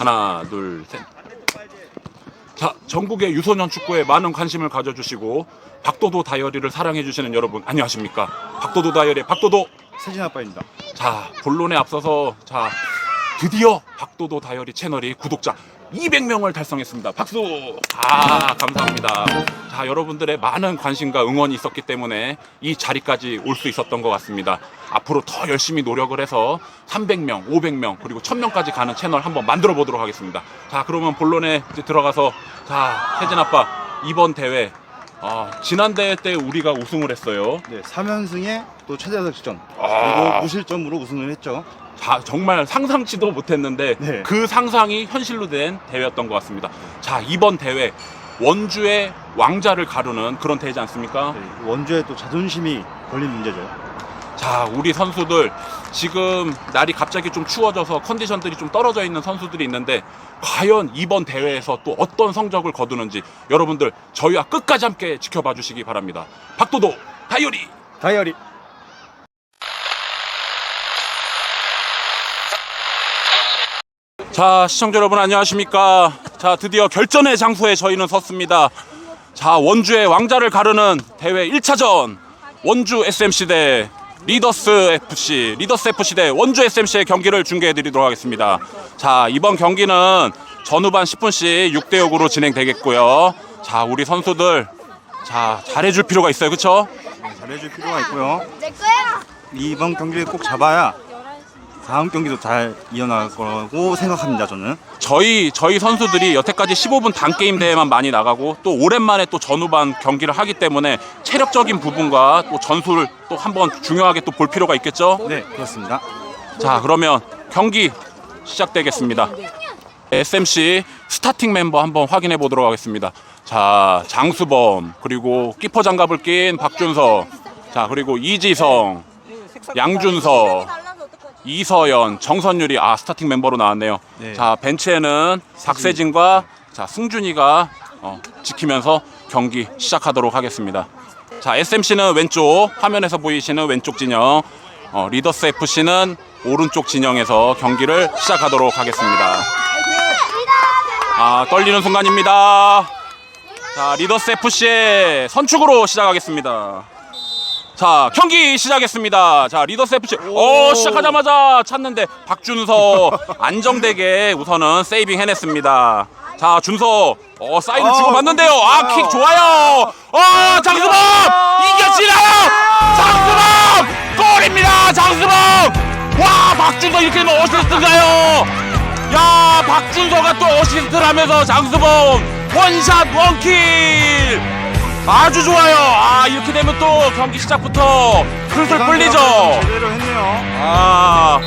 하나, 둘, 셋. 자, 전국의 유소년 축구에 많은 관심을 가져주시고 박도도 다이어리를 사랑해주시는 여러분 안녕하십니까? 박도도 다이어리 박도도. 세진 아빠입니다. 자, 본론에 앞서서 자 드디어 박도도 다이어리 채널이 구독자 200명을 달성했습니다. 박수! 아, 감사합니다. 자, 여러분들의 많은 관심과 응원이 있었기 때문에 이 자리까지 올 수 있었던 것 같습니다. 앞으로 더 열심히 노력을 해서 300명, 500명, 그리고 1000명까지 가는 채널 한번 만들어 보도록 하겠습니다. 자, 그러면 본론에 이제 들어가서 자, 혜진 아빠 이번 대회 아, 지난 대회 때 우리가 우승을 했어요. 네, 3연승에 또 최다 득점 아. 그리고 무실점으로 우승을 했죠. 자, 정말 상상치도 못했는데 네. 그 상상이 현실로 된 대회였던 것 같습니다. 자, 이번 대회 원주의 왕자를 가르는 그런 대회지 않습니까? 네, 원주에 또 자존심이 걸린 문제죠. 자, 우리 선수들 지금 날이 갑자기 좀 추워져서 컨디션들이 좀 떨어져 있는 선수들이 있는데 과연 이번 대회에서 또 어떤 성적을 거두는지 여러분들 저희와 끝까지 함께 지켜봐 주시기 바랍니다. 박도도 다이어리 다이어리 자, 시청자 여러분 안녕하십니까? 자, 드디어 결전의 장소에 저희는 섰습니다. 자, 원주의 왕자를 가르는 대회 1차전 원주 SMC 대 리더스 FC, 리더스 FC 대 원주 SMC의 경기를 중계해 드리도록 하겠습니다. 자, 이번 경기는 전후반 10분씩 6대 6으로 진행되겠고요. 자, 우리 선수들 자, 잘해 줄 필요가 있어요. 그렇죠? 네, 잘해줄 필요가 있고요. 내 거야. 이번 경기를 꼭 잡아야 다음 경기도 잘 이어나갈 거라고 생각합니다. 저는. 저희 저희 선수들이 여태까지 15분 단 게임 대회만 많이 나가고 또 오랜만에 또 전후반 경기를 하기 때문에 체력적인 부분과 또 전술 또 한번 중요하게 또 볼 필요가 있겠죠. 네, 그렇습니다. 자 그러면 경기 시작되겠습니다. SMC 스타팅 멤버 한번 확인해 보도록 하겠습니다. 자 장수범 그리고 키퍼 장갑을 낀 박준서 자 그리고 이지성 양준서 이서연, 정선율이 아 스타팅 멤버로 나왔네요. 네. 자 벤치에는 박세진과 자 승준이가 어, 지키면서 경기 시작하도록 하겠습니다. 자 SMC는 왼쪽 화면에서 보이시는 왼쪽 진영, 어, 리더스 FC는 오른쪽 진영에서 경기를 시작하도록 하겠습니다. 아 떨리는 순간입니다. 자 리더스 FC의 선축으로 시작하겠습니다. 자 경기 시작했습니다. 자 리더스 FC 오 시작하자마자 찼는데 박준서 안정되게 우선은 세이빙 해냈습니다. 자 준서 어 사인을 어, 주고 받는데요. 아 좋아요. 킥 좋아요. 어 장수범 이겨지나요? 장수범 골입니다. 장수범 와 박준서 이렇게 되면 어시스트인가요? 야 박준서가 또 어시스트를 하면서 장수범 원샷 원킬 아주 좋아요. 아 이렇게 되면 또 경기 시작부터 슬슬 끌리죠. 제대로 했네요. 아.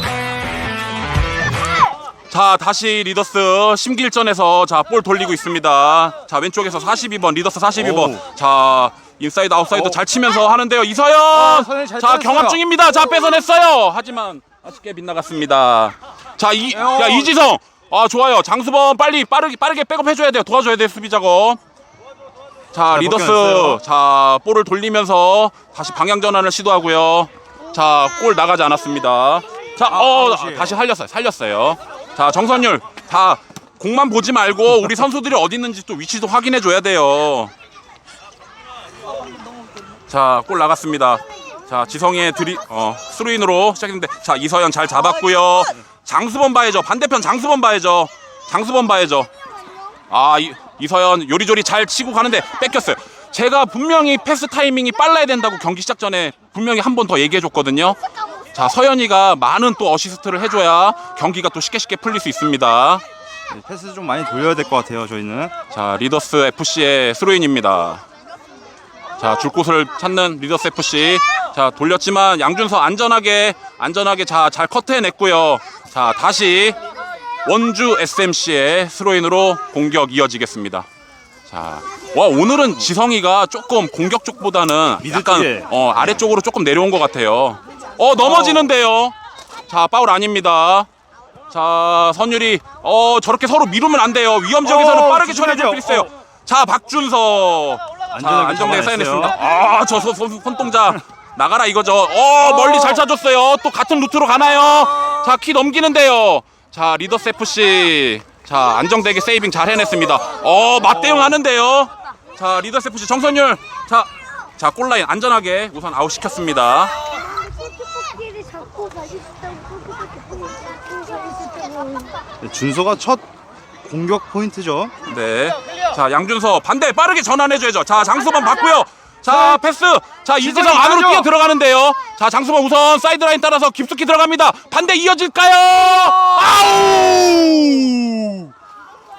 자 다시 리더스 심길전에서 자 볼 돌리고 있습니다. 자 왼쪽에서 42번 리더스 42번. 오우. 자 인사이드 아웃사이드 오. 잘 치면서 하는데요. 이서연. 아, 서연이 잘 자. 경합 중입니다. 자 뺏어냈어요. 하지만 아쉽게 빗나갔습니다. 자이 어. 야 이지성. 아 좋아요. 장수범 빨리 빠르게 빠르게 백업 해줘야 돼요. 도와줘야 돼요 수비 작업. 자잘 리더스 벗겨냈어요. 자 볼을 돌리면서 다시 방향 전환을 시도하고요. 자 골 나가지 않았습니다. 자 어 아웃이에요. 다시 살렸어요. 살렸어요. 자 정선율 다 공만 보지 말고 우리 선수들이 어디 있는지 또 위치도 확인해 줘야 돼요. 자 골 나갔습니다. 자 지성의 드리 어 스루인으로 시작했는데 자 이서연 잘 잡았고요. 장수범 봐야죠. 반대편 장수범 봐야죠. 장수범 봐야죠. 아 이, 이서연 요리조리 잘 치고 가는데 뺏겼어요. 제가 분명히 패스 타이밍이 빨라야 된다고 경기 시작 전에 분명히 한 번 더 얘기해 줬거든요. 자 서연이가 많은 또 어시스트를 해줘야 경기가 또 쉽게 쉽게 풀릴 수 있습니다. 네, 패스 좀 많이 돌려야 될 것 같아요. 저희는. 자 리더스 FC의 스로인입니다. 자 줄 곳을 찾는 리더스 FC. 자 돌렸지만 양준서 안전하게 안전하게 자 잘 커트해냈고요. 자 다시 원주 SMC의 스로인으로 공격 이어지겠습니다. 자, 와 오늘은 지성이가 조금 공격 쪽보다는 약간. 어, 아래쪽으로 조금 내려온 것 같아요. 어 넘어지는데요. 자 파울 아닙니다. 자 선율이 어 저렇게 서로 미루면 안 돼요. 위험 지역에서는 어, 빠르게 처리해줄 필요. 있어요. 자 박준서 안전하게 안정되게 잡아냈어요. 사인했습니다. 아저 손동작 나가라 이거죠. 어 멀리 잘 차줬어요. 또 같은 루트로 가나요? 자 키 넘기는데요. 자 리더스 FC 자 안정되게 세이빙 잘 해냈습니다. 어 맞대응 하는데요. 자 리더스 FC 정선율 자. 자 골라인 안전하게 우선 아웃 시켰습니다. 잡고 토끼 준서가 첫 공격 포인트죠. 네. 자 양준서 반대 빠르게 전환해줘야죠. 자 장수범 받고요. 자 패스. 자 이재성 지성이 안으로. 뛰어 들어가는데요. 자 장수범 우선 사이드라인 따라서 깊숙이 들어갑니다. 반대 이어질까요? 아우!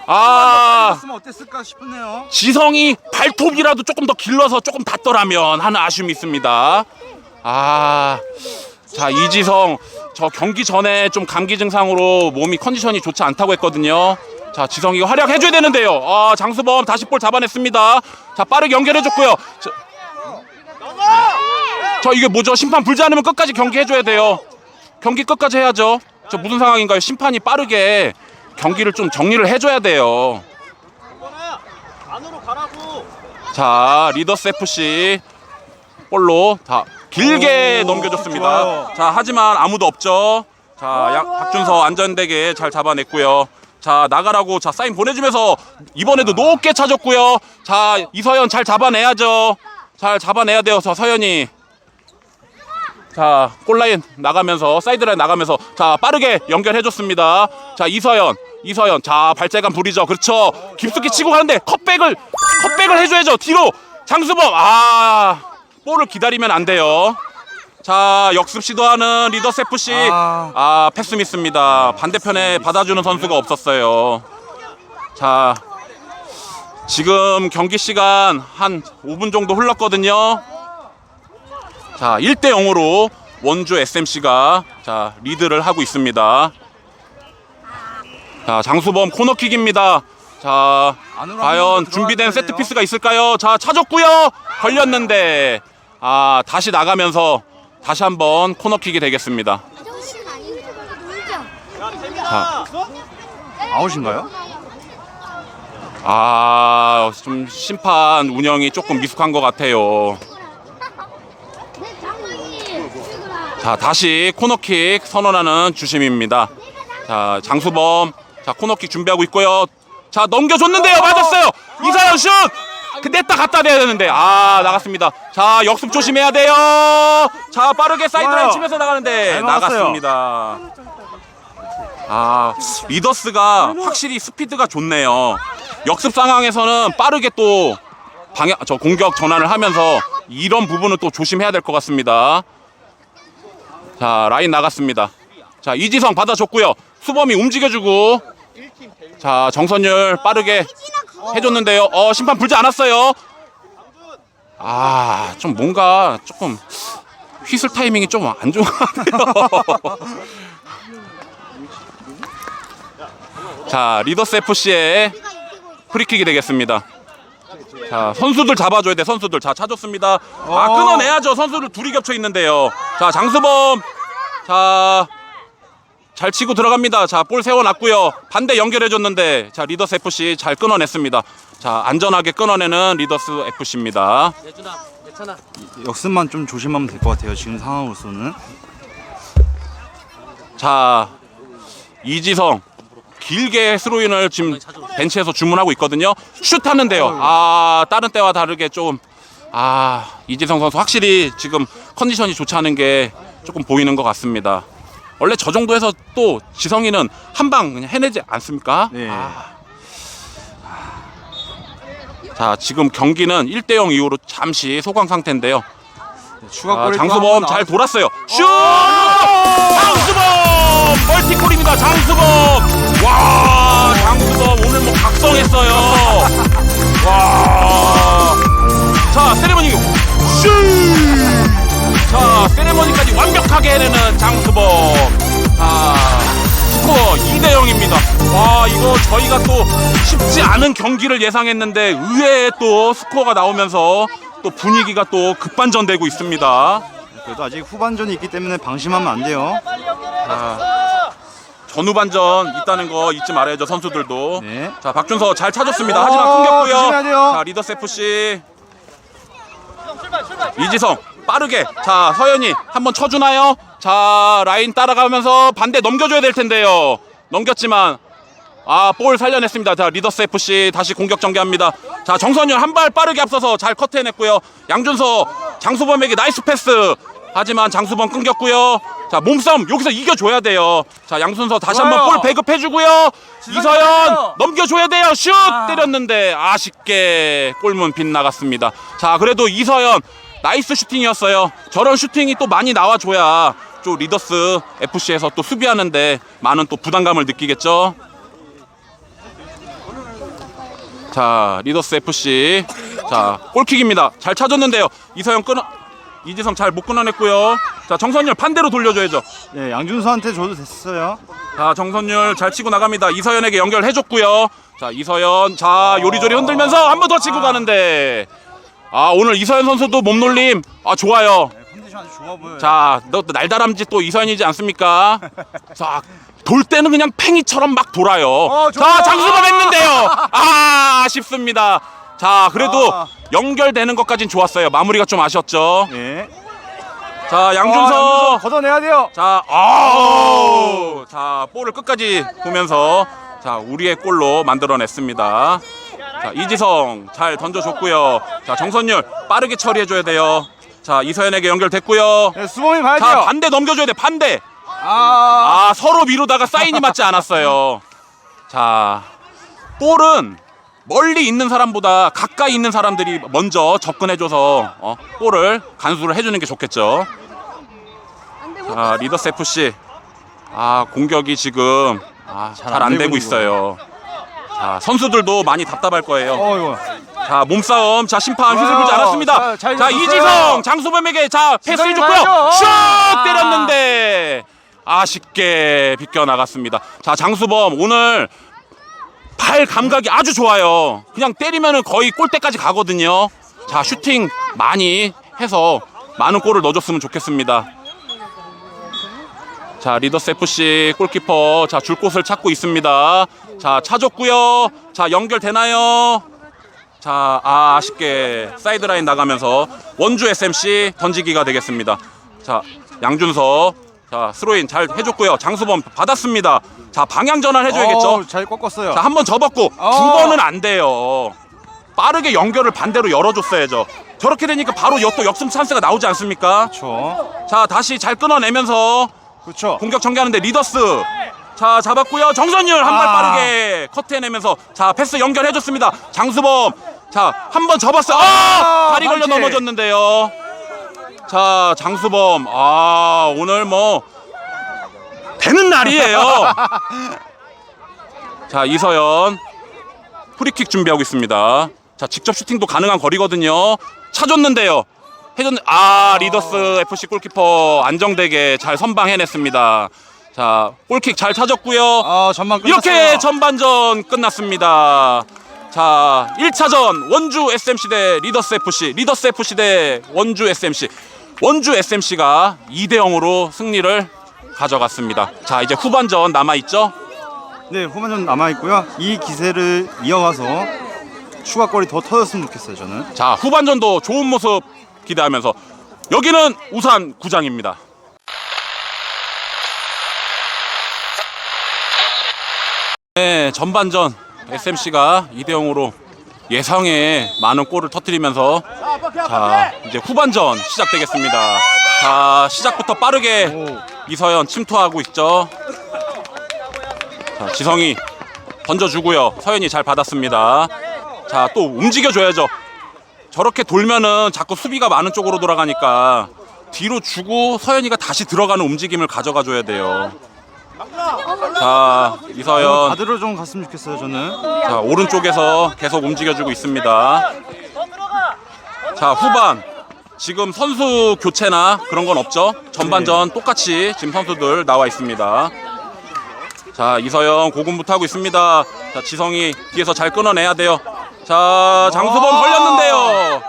아 어땠을까 싶네요. 지성이 발톱이라도 조금 더 길러서 조금 닿더라면 하는 아쉬움이 있습니다. 아, 자 이지성 저 경기 전에 좀 감기 증상으로 몸이 컨디션이 좋지 않다고 했거든요. 자 지성이가 활약해줘야 되는데요. 아 장수범 다시 볼 잡아냈습니다. 자 빠르게 연결해줬고요. 저, 저 이게 뭐죠? 심판 불지 않으면 끝까지 경기 해줘야 돼요. 경기 끝까지 해야죠. 저 무슨 상황인가요? 심판이 빠르게 경기를 좀 정리를 해줘야 돼요. 자 리더스 FC 볼로 다 길게 오, 넘겨줬습니다. 좋아요. 자 하지만 아무도 없죠. 자 약, 박준서 안전되게 잘 잡아냈고요. 자 나가라고 자 사인 보내주면서 이번에도 높게 차줬고요. 자 이서연 잘 잡아내야죠. 잘 잡아내야 돼요. 저 서연이. 자 골라인 나가면서 사이드라인 나가면서 자 빠르게 연결해줬습니다. 자 이서연 이서연 자 발재간 부리죠. 그렇죠. 깊숙이 치고 가는데 컷백을 컷백을 해줘야죠. 뒤로 장수범 아 볼을 기다리면 안 돼요. 자 역습 시도하는 리더스 FC 아. 아 패스 미스입니다. 반대편에 받아주는 선수가 없었어요. 자 지금 경기 시간 한 5분 정도 흘렀거든요. 자, 1대 0으로 원주 SMC가 자, 리드를 하고 있습니다. 자, 장수범 코너킥입니다. 자, 과연 준비된 세트. 피스가 있을까요? 자, 찾았고요. 걸렸는데 아, 다시 나가면서 다시 한번 코너킥이 되겠습니다. 자, 아웃인가요? 아, 좀 심판 운영이 조금 미숙한 것 같아요. 내 장모님. 자 다시 코너킥 선언하는 주심입니다. 자 장수범 자 코너킥 준비하고 있고요. 자 넘겨줬는데요 맞았어요. 이사연 슛. 그 냈다 갖다 대야 되는데 아 나갔습니다. 자 역습 조심해야 돼요. 자 빠르게 사이드라인. 치면서 나가는데 잘 막았어요. 나갔습니다. 아 리더스가 확실히 스피드가 좋네요. 역습 상황에서는 빠르게 또 방향 저 공격 전환을 하면서 이런 부분은 또 조심해야 될 것 같습니다. 자 라인 나갔습니다. 자 이지성 받아줬고요. 수범이 움직여주고 자 정선율 빠르게 해줬는데요. 어 심판 불지 않았어요. 아 좀 뭔가 조금 휘슬 타이밍이 좀안 같아요. 자 리더스 FC의 프리킥이 되겠습니다. 자 선수들 잡아줘야 돼 선수들 자 차줬습니다. 아 어. 끊어내야죠 선수들 둘이 겹쳐 있는데요. 자 장수범 자. 잘 치고 들어갑니다. 자, 볼 세워놨고요. 반대 연결해줬는데, 자, 리더스 FC 잘 끊어냈습니다. 자, 안전하게 끊어내는 리더스 FC입니다. 역습만 좀 조심하면 될 것 같아요. 지금 상황으로서는. 자, 이지성. 길게 스로인을 지금 벤치에서 주문하고 있거든요. 슛 하는데요. 아, 다른 때와 다르게 좀, 아, 이지성 선수 확실히 지금 컨디션이 좋지 않은 게 조금 보이는 것 같습니다. 원래 저 정도에서 또 지성이는 한 방 그냥 해내지 않습니까? 네. 아. 자, 지금 경기는 1대0 이후로 잠시 소강 상태인데요. 추가 아, 골이 또 장수범 한번 잘 나왔- 돌았어요. 슛! 장수범! 멀티골입니다. 장수범! 와, 장수범 오늘 뭐 각성했어요. 와. 자, 세레머니 슛! 자, 세레머니까지 완벽하게 해내는 장수범. 자, 스코어 2대 0입니다. 와, 이거 저희가 또 쉽지 않은 경기를 예상했는데 의외의 또 스코어가 나오면서 또 분위기가 또 급반전되고 있습니다. 그래도 아직 후반전이 있기 때문에 방심하면 안 돼요. 전후반전 있다는 거 잊지 말아야죠 선수들도. 네. 자 박준서 잘 차줬습니다. 어, 하지만 끊겼고요. 조심해야 돼요. 자 리더스 FC 이지성 빠르게 자 서현이 한번 쳐주나요? 자 라인 따라가면서 반대 넘겨줘야 될 텐데요. 넘겼지만 아, 볼 살려냈습니다. 자, 리더스 FC 다시 공격 전개합니다. 자, 정선율 한 발 빠르게 앞서서 잘 커트해냈고요. 양준서, 장수범에게 나이스 패스. 하지만 장수범 끊겼고요. 자, 몸싸움 여기서 이겨줘야 돼요. 자, 양순서 다시 한번 좋아요. 볼 배급해주고요. 이서연. 넘겨줘야 돼요. 슛 아. 때렸는데 아쉽게 골문 빗나갔습니다. 자, 그래도 이서연 나이스 슈팅이었어요. 저런 슈팅이 또 많이 나와줘야 또 리더스 FC에서 또 수비하는데 많은 또 부담감을 느끼겠죠. 자 리더스 FC 자 골킥입니다 잘 찾았는데요 이서영 끊어 이지성 잘 못 끊어냈고요 자 정선율 반대로 돌려줘야죠 예, 양준수한테 줘도 됐어요. 자 정선율 잘 치고 나갑니다 이서연에게 연결해줬고요 자 이서연 자 요리조리 흔들면서 한 번 더 치고 가는데 아 오늘 이서연 선수도 몸놀림 아 좋아요 네, 컨디션 아주 좋아 보여요. 자, 너 날다람쥐 또 이서연이지 않습니까? 자, 돌 때는 그냥 팽이처럼 막 돌아요. 어, 자, 좋아요. 장수범 아. 했는데요. 아, 아쉽습니다. 자, 그래도 아. 연결되는 것까진 좋았어요. 마무리가 좀 아쉬웠죠. 예. 자, 아, 양준서. 걷어내야 돼요. 자, 아우. 자, 볼을 끝까지 보면서 자, 우리의 골로 만들어냈습니다. 자, 이지성 잘 던져줬고요. 자, 정선율 빠르게 처리해줘야 돼요. 자, 이서연에게 연결됐고요. 네, 수범이 봐야 자, 돼요. 반대 넘겨줘야 돼, 반대. 아, 아 서로 미루다가 사인이 맞지 않았어요. 자 볼은 멀리 있는 사람보다 가까이 있는 사람들이 먼저 접근해줘서 어, 볼을 간수를 해주는 게 좋겠죠. 자 리더스 FC 아 공격이 지금 아, 잘 안 되고 있어요. 자 선수들도 많이 답답할 거예요. 어. 자 몸싸움 자 심판 휘슬 불지 않았습니다 자, 잘 자 잡았어요. 이지성 장수범에게 자 패스 지성이 해줬고요 봐야죠. 슛 아. 때렸는데 아쉽게 비껴 나갔습니다 자 장수범 오늘 발 감각이 아주 좋아요. 그냥 때리면은 거의 골대까지 가거든요. 자 슈팅 많이 해서 많은 골을 넣어줬으면 좋겠습니다. 자 리더스 FC 골키퍼 자 줄 곳을 찾고 있습니다. 자 찾았고요. 자 연결되나요? 자, 아, 아쉽게 사이드라인 나가면서 원주 SMC 던지기가 되겠습니다. 자, 양준서. 자, 스로인 잘 해줬고요. 장수범 받았습니다. 자, 방향 전환 해줘야겠죠. 어우, 잘 꺾었어요. 자, 한 번 접었고 두 어. 번은 안 돼요. 빠르게 연결을 반대로 열어줬어야죠. 저렇게 되니까 바로 역, 또 역습 찬스가 나오지 않습니까? 그렇죠. 자, 다시 잘 끊어내면서 그렇죠. 공격 전개하는데 리더스 자 잡았고요 정선율 한 발 아. 빠르게 커트해내면서 자 패스 연결해줬습니다 장수범 자 한 번 접었어요 아 아, 다리 걸려 반칙. 넘어졌는데요 자 장수범 아 오늘 뭐 되는 날이에요 자 이서연 프리킥 준비하고 있습니다 자 직접 슈팅도 가능한 거리거든요 차줬는데요 해줬 아 리더스 FC 골키퍼 안정되게 잘 선방해냈습니다. 자 골킥 잘 찾았고요. 아, 전반 끝났어요. 이렇게 전반전 끝났습니다. 자 1차전 원주 SMC 대 리더스 FC 리더스 FC 대 원주 SMC 원주 SMC가 2대 0으로 승리를 가져갔습니다. 자 이제 후반전 남아 있죠. 네, 후반전 남아 있고요. 이 기세를 이어가서 추가골이 더 터졌으면 좋겠어요, 저는. 자 후반전도 좋은 모습 기대하면서 여기는 우산 구장입니다. 네, 전반전 SMC가 2대 0으로 예상에 많은 골을 터뜨리면서 자 이제 후반전 시작되겠습니다. 자 시작부터 빠르게 이서연 침투하고 있죠. 자 지성이 던져주고요. 서연이 잘 받았습니다. 자 또 움직여줘야죠. 저렇게 돌면은 자꾸 수비가 많은 쪽으로 돌아가니까 뒤로 주고 서연이가 다시 들어가는 움직임을 가져가 줘야 돼요. 자 이서연 가드로 좀 갔으면 좋겠어요, 저는. 자 오른쪽에서 계속 움직여주고 있습니다. 자 후반 지금 선수 교체나 그런 건 없죠. 전반전 똑같이 지금 선수들 나와 있습니다. 자 이서영 고군부터 하고 있습니다. 자 지성이 뒤에서 잘 끊어내야 돼요. 자 장수범 아. 걸렸는데요.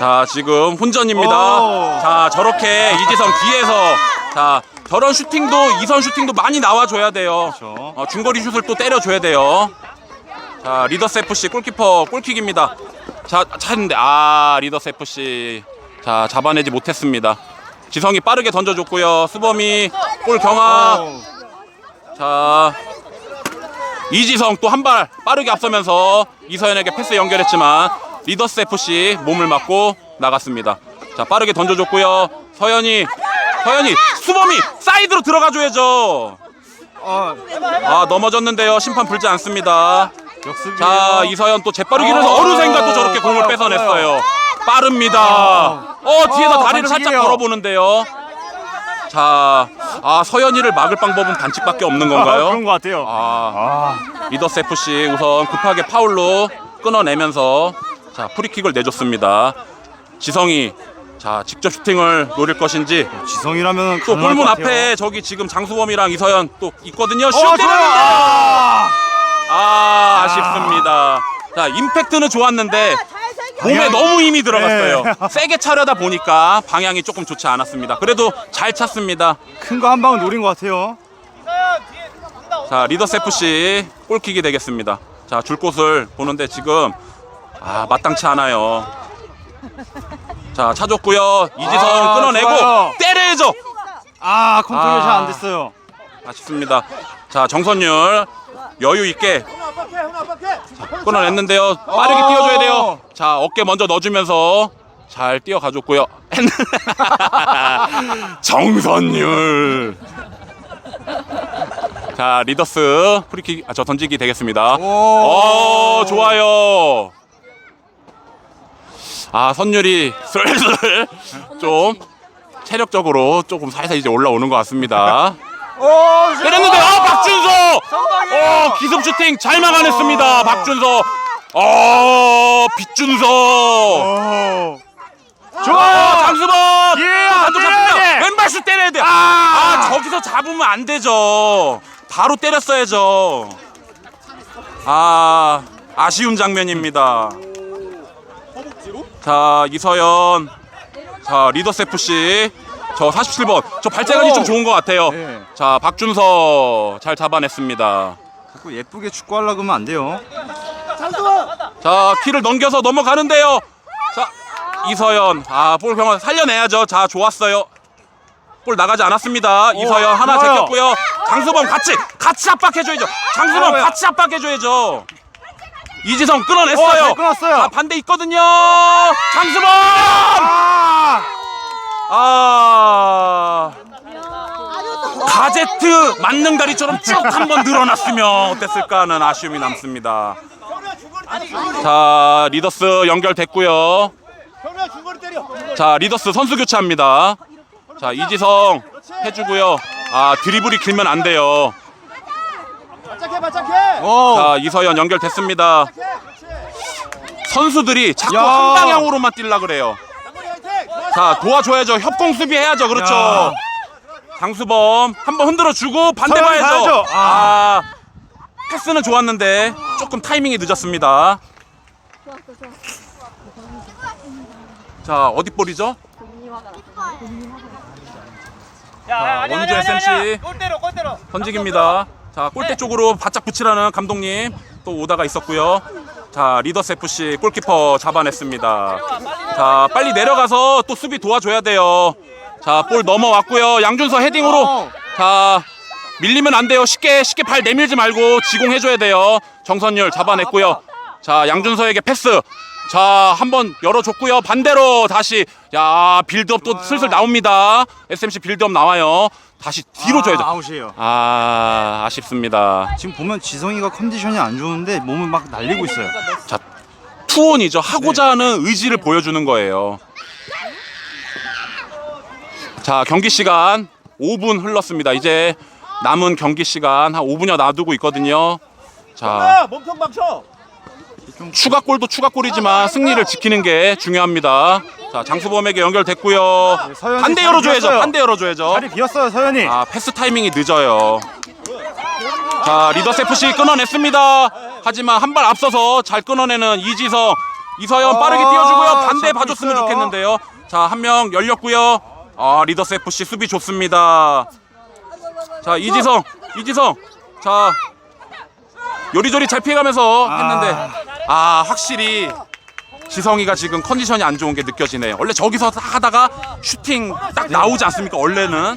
자 지금 혼전입니다. 오. 자 저렇게 이지성 뒤에서 자 저런 슈팅도 이선 슈팅도 많이 나와줘야 돼요. 그렇죠. 어, 중거리 슛을 또 때려줘야 돼요. 자 리더스 FC 골키퍼 골킥입니다. 자 찼는데 아 리더스 FC 자 잡아내지 못했습니다. 지성이 빠르게 던져줬고요. 수범이 볼 경합. 어, 자 이지성 또 한 발 빠르게 앞서면서 이서연에게 패스 연결했지만 리더스 FC 몸을 맞고 나갔습니다. 자 빠르게 던져줬고요. 서연이 서연이 수범이 사이드로 들어가줘야죠. 어, 아 넘어졌는데요. 심판 불지 않습니다. 역습이. 자 이서연 또 재빠르기를 해서 아, 어느샌가 또 저렇게 공을 빨라요, 뺏어냈어요. 빠릅니다. 어 뒤에서 아, 다리를 살짝 반칙이에요. 걸어보는데요. 자, 아 서연이를 막을 방법은 반칙밖에 없는 건가요? 그런 것 같아요. 아, 아, 리더스 FC 우선 급하게 파울로 끊어내면서 자 프리킥을 내줬습니다. 지성이 자 직접 슈팅을 노릴 것인지 지성이라면 또 골문. 앞에 저기 지금 장수범이랑 이서연 또 있거든요. 슛 어, 아, 아 아쉽습니다. 자 임팩트는 좋았는데 몸에 방향- 너무 힘이 들어갔어요. 네. 세게 차려다 보니까 방향이 조금 좋지 않았습니다. 그래도 잘 찼습니다. 큰 거 한 방을 노린 것 같아요. 자 리더스 FC 골킥이 되겠습니다. 자 줄 곳을 보는데 지금 아 마땅치 않아요. 자 차줬고요. 이지성 아, 끊어내고 좋아요. 때려야죠. 아, 컨트롤이 아. 잘안 됐어요. 아쉽습니다. 자 정선율 여유 있게 자, 끊어냈는데요. 빠르게 어. 뛰어줘야 돼요. 자 어깨 먼저 넣어주면서 잘 뛰어가줬고요. 정선율. 자 리더스 프리킥 아, 저 던지기 되겠습니다. 오. 어 좋아요. 아 선율이 슬슬 좀 체력적으로 조금 살살 이제 올라오는 것 같습니다. 오, 때렸는데 어 박준서! 어 기습 슈팅 잘 막아냈습니다. 박준서. 어 빗준서. 오. 어, 좋아요. 장수범! 예, 한쪽 때려야 잡히면 돼. 왼발 슛 때려야 돼아. 아, 저기서 잡으면 안 되죠. 바로 때렸어야죠. 아 아쉬운 장면입니다 자 이서연. 자 리더스 FC 저 47번. 저 발재간이 오. 좀 좋은 것 같아요. 네. 자 박준서 잘 잡아냈습니다. 자꾸 예쁘게 축구하려고 하면 안 돼요. 자 키를 넘겨서 넘어가는데요. 자 이서연. 아볼 경험 살려내야죠. 자 좋았어요. 볼 나가지 않았습니다. 이서연 하나 좋아요. 제꼈고요. 장수범 같이 같이 압박해줘야죠. 장수범. 같이 압박해줘야죠 이지성 어, 끊어냈어요 잘 끊었어요. 자 반대 있거든요 장수범 아, 아 가제트 만능다리처럼 쭉 한번 늘어났으면 어땠을까 하는 아쉬움이 남습니다. 자 리더스 연결됐고요. 자 리더스 선수 교체합니다. 자 이지성 해주고요. 아 드리블이 길면 안 돼요. 오. 자 이서연 연결됐습니다. 선수들이 자꾸 야. 한 방향으로만 뛰려 그래요. 자 도와줘야죠. 협공 수비 해야죠. 그렇죠. 야. 장수범 한번 흔들어 주고 반대 봐야죠. 가야죠. 아 패스는 좋았는데 조금 타이밍이 늦었습니다. 자 어디 볼이죠? 자, 원주 SMC 골대로 골대로 던지기입니다. 자 골대 쪽으로 바짝 붙이라는 감독님 또 오다가 있었고요. 자 리더스 FC 골키퍼 잡아냈습니다. 자 빨리 내려가서 또 수비 도와줘야 돼요. 자 볼 넘어왔고요. 양준서 헤딩으로 자 밀리면 안 돼요. 쉽게 쉽게 발 내밀지 말고 지공해줘야 돼요. 정선율 잡아냈고요. 자 양준서에게 패스. 자 한번 열어줬고요. 반대로 다시 야 빌드업도 슬슬 나옵니다. SMC 빌드업 나와요. 다시 뒤로 줘야죠. 아, 아웃이에요. 아 아쉽습니다. 지금 보면 지성이가 컨디션이 안 좋은데 몸을 막 날리고 있어요. 자 투혼이죠. 하고자 하는 의지를 보여주는 거예요. 자 경기 시간 5분 흘렀습니다. 이제 남은 경기 시간 한 5분여 놔두고 있거든요. 자 몸통 박쳐 추가골도 추가골이지만 승리를 지키는 게 중요합니다. 자 장수범에게 연결됐고요. 네, 서현이 반대 열어줘야죠. 비었어요. 반대 열어줘야죠. 자리 비었어요, 서현이. 아 패스 타이밍이 늦어요. 자 리더스 FC 끊어냈습니다. 하지만 한 발 앞서서 잘 끊어내는 이지성, 이서연 빠르게 아, 뛰어주고요. 반대 잡고 봐줬으면 있어요. 좋겠는데요. 자 한 명 열렸고요. 아 리더스 FC 수비 좋습니다. 자 이지성, 이지성, 자 요리조리 잘 피해가면서 아. 했는데 아 확실히 지성이가 지금 컨디션이 안 좋은 게 느껴지네요. 원래 저기서 하다가 슈팅 딱 나오지 않습니까? 원래는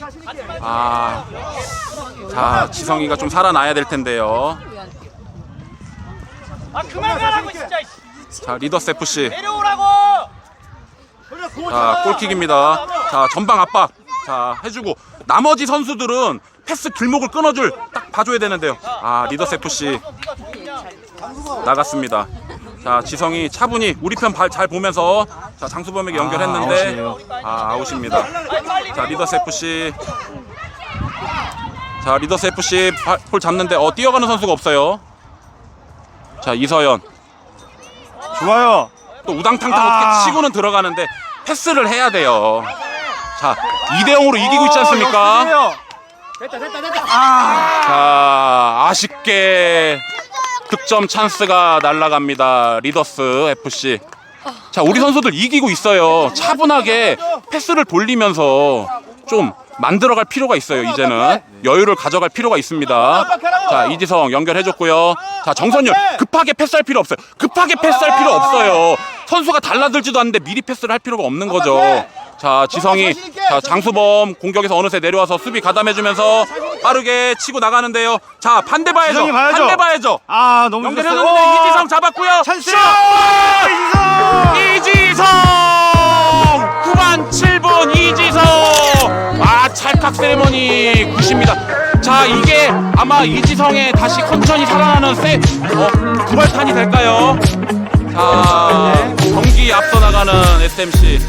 아, 자 지성이가 좀 살아나야 될 텐데요. 아 그만 가라고 진짜 자 리더스 FC 내려오라고 자 골킥입니다. 자 전방 압박 자 해주고 나머지 선수들은 패스 길목을 끊어줄 딱 봐줘야 되는데요. 아 리더스 FC 나갔습니다. 자 지성이 차분히 우리 편 잘 보면서 자 장수범에게 연결했는데 아웃이에요. 아 아웃입니다. 자 리더스 FC 자 리더스 FC 발- 볼 잡는데 어 뛰어가는 선수가 없어요. 자 이서연 좋아요. 또 우당탕탕 아. 어떻게 치고는 들어가는데 패스를 해야 돼요. 자 2대 0으로 이기고 있지 않습니까? 어, 됐다 됐다 됐다. 자 아쉽게 득점 찬스가 날아갑니다 리더스 FC 자 우리 선수들 이기고 있어요. 차분하게 패스를 돌리면서 좀 만들어갈 필요가 있어요 이제는. 여유를 가져갈 필요가 있습니다. 자 이지성 연결해줬고요. 자 정선율 급하게 패스할 필요 없어요. 급하게 패스할 필요 없어요. 선수가 달라들지도 않는데 미리 패스를 할 필요가 없는 거죠 자 지성이 자 장수범 공격에서 어느새 내려와서 수비 가담해주면서 빠르게 치고 나가는데요. 자 반대 봐야죠. 지성이 봐야죠. 반대 봐야죠. 아 너무 좋았어요. 연결해줬는데 이지성 잡았고요. 찬스! 슛! 이지성! 이지성! 후반 7분 이지성! 아 찰칵 세레머니 굿입니다. 자 이게 아마 이지성의 다시 컨디션이 살아나는 세 어, 두발탄이 될까요? 자 경기 앞서 나가는 SMC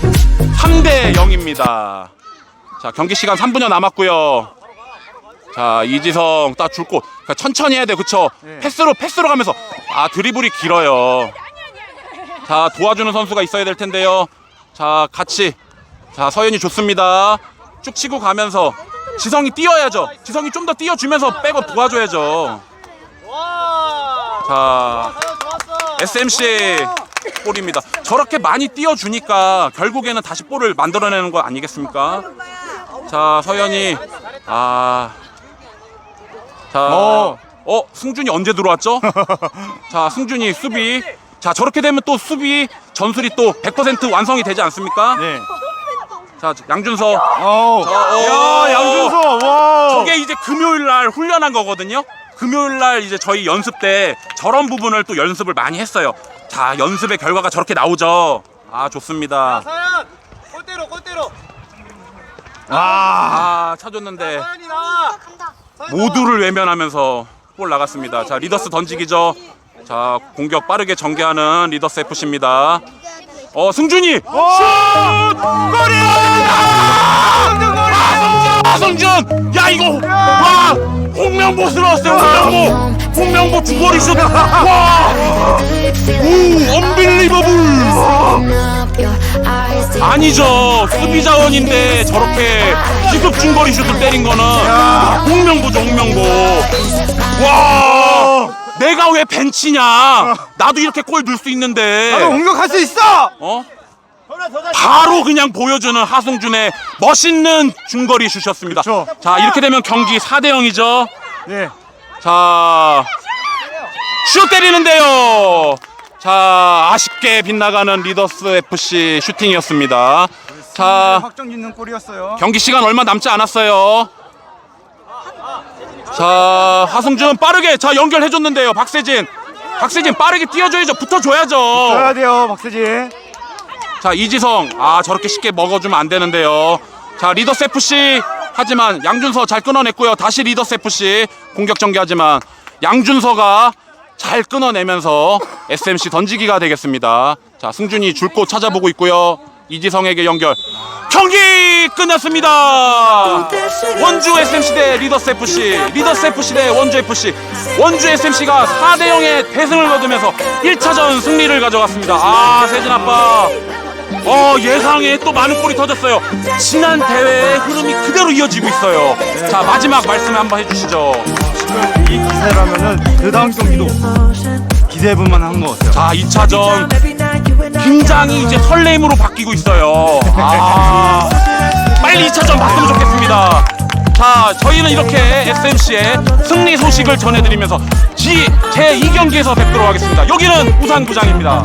3대 0입니다. 자 경기 시간 3분여 남았고요. 자 이지성 딱 줄 곳. 그러니까 천천히 해야 돼. 그쵸? 패스로 패스로 가면서. 아 드리블이 길어요. 자 도와주는 선수가 있어야 될 텐데요. 자 같이. 자 서현이 좋습니다. 쭉 치고 가면서 지성이 뛰어야죠. 지성이 좀 더 뛰어주면서 빼고 도와줘야죠. 와! 자 SMC 볼입니다. 저렇게 많이 뛰어주니까 결국에는 다시 볼을 만들어내는 거 아니겠습니까? 자 서현이 아. 자, 어. 어, 승준이 언제 들어왔죠? 자, 승준이 수비. 자, 저렇게 되면 또 수비 전술이 또 100% 완성이 되지 않습니까? 네. 자, 양준서. 어. 자, 어. 야 양준서 와. 저게 이제 금요일 날 훈련한 거거든요. 금요일 날 이제 저희 연습 때 저런 부분을 또 연습을 많이 했어요. 자, 연습의 결과가 저렇게 나오죠. 아, 좋습니다. 사연 골대로 골대로 와. 아, 차줬는데 사연이 나와 간다. 사연 모두를 외면하면서 볼 나갔습니다. 자, 리더스 던지기죠. 자, 공격 빠르게 전개하는 리더스 FC입니다. 어, 승준이! 슛! 골이야! 하승준! 야, 이거! 와! 홍명보스러웠어요, 홍명보! 홍명보 주거리 슛! 와! 오, 언빌리버블! 아니죠. 수비 자원인데 저렇게 기습 중거리 슛을 때린 거는 홍명보죠, 홍명보. 와! 내가 왜 벤치냐? 나도 이렇게 골 넣을 수 있는데. 나도 공격할 수 있어. 어? 바로 그냥 보여주는 하승준의 멋있는 중거리 슛이었습니다. 그쵸. 자, 이렇게 되면 경기 4대 0이죠. 네. 자, 슛 때리는데요. 자, 아쉽게 빗나가는 리더스 FC 슈팅이었습니다. 자, 확정 짓는 골이었어요. 경기 시간 얼마 남지 않았어요. 자, 하승준 빠르게 자 연결해 줬는데요. 박세진. 박세진 빠르게 뛰어줘야죠. 붙어줘야죠. 줘야 돼요 박세진. 자 이지성. 아 저렇게 쉽게 먹어주면 안 되는데요. 자 리더스 FC 하지만 양준서 잘 끊어냈고요. 다시 리더스 FC 공격 전개하지만 양준서가 잘 끊어내면서 SMC 던지기가 되겠습니다. 자 승준이 줄 곳 찾아보고 있고요. 이지성에게 연결. 경기 끝났습니다. 원주 SMC 대 리더스 FC 리더스 FC 대 원주 FC 원주 SMC가 4대 0의 대승을 거두면서 1차전 승리를 가져갔습니다. 아 세진 아빠 어 예상에 또 많은 골이 터졌어요. 지난 대회의 흐름이 그대로 이어지고 있어요. 자 마지막 말씀 한번 해주시죠. 이 기세라면은 그 다음 경기도 기대해볼만 한 것 같아요. 자 2차전 굉장히 이제 설렘으로 바뀌고 있어요. 아 빨리 2차전 봤으면 좋겠습니다. 자 저희는 이렇게 SMC의 승리 소식을 전해드리면서 제 2경기에서 뵙도록 하겠습니다. 여기는 우산구장입니다.